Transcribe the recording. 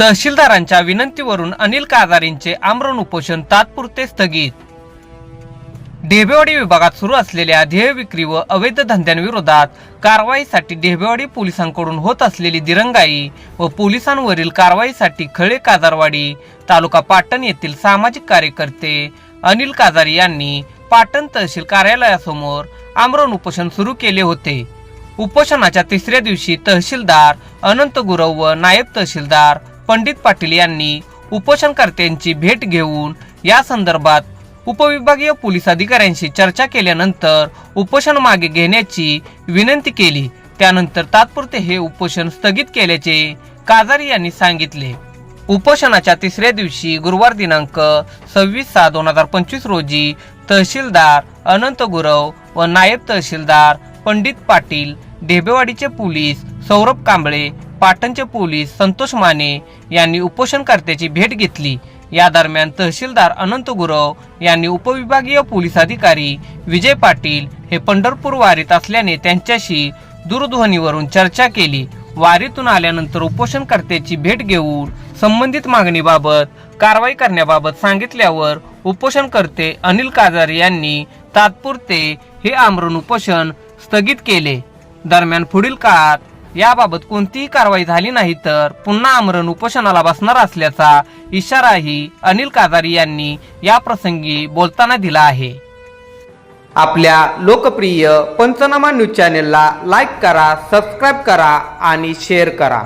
तहसीलदारांच्या विनंतीवरून अनिल काजारींचे आमरण उपोषण तात्पुरते स्थगित. ढेबेवाडी विभागात सुरू असलेल्या ध्येय विक्री व अवैध धंद्यांविरोधात कारवाईसाठी ढेबेवाडी पोलिसांकडून होत असलेली दिरंगाई व पोलिसांवरील कारवाईसाठी खळे काजारवाडी तालुका पाटण येथील सामाजिक कार्यकर्ते अनिल काजारी यांनी पाटण तहसील कार्यालयासमोर आमरण उपोषण सुरू केले होते. उपोषणाच्या तिसऱ्या दिवशी तहसीलदार अनंत गुरव व नायब तहसीलदार पंडित पाटील यांनी उपोषणकर्त्यांची भेट घेऊन या संदर्भात उपविभागीय पोलीस अधिकाऱ्यांशी चर्चा केल्यानंतर उपोषण मागे घेण्याची विनंती केली. त्यानंतर तात्पुरते हे उपोषण स्थगित केल्याचे काजारी यांनी सांगितले. उपोषणाच्या तिसऱ्या दिवशी गुरुवार दिनांक सव्वीस सहा दोन हजार पंचवीस रोजी तहसीलदार अनंत गुरव व नायब तहसीलदार पंडित पाटील ढेबेवाडीचे पोलीस सौरभ कांबळे पाटणचे पोलीस संतोष माने यांनी उपोषणकर्त्याची भेट घेतली. या दरम्यान तहसीलदार अनंत गुरव यांनी उपविभागीय पोलीस अधिकारी विजय पाटील हे पंढरपूर वारीत असल्याने त्यांच्याशी दूरध्वनीवरून चर्चा केली. वारीतून आल्यानंतर उपोषणकर्त्याची भेट घेऊन संबंधित मागणीबाबत कारवाई करण्याबाबत सांगितल्यावर उपोषणकर्ते अनिल काजार यांनी तात्पुरते हे आमरण उपोषण स्थगित केले. दरम्यान पुढील काळात याबाबत कोणतीही कारवाई झाली नाही तर पुन्हा आमरण उपोषणाला बसणार असल्याचा इशाराही अनिल काजारी यांनी या प्रसंगी बोलताना दिला आहे. आपल्या लोकप्रिय पंचनामा न्यूज चॅनेलला लाईक करा सबस्क्राईब करा आणि शेअर करा.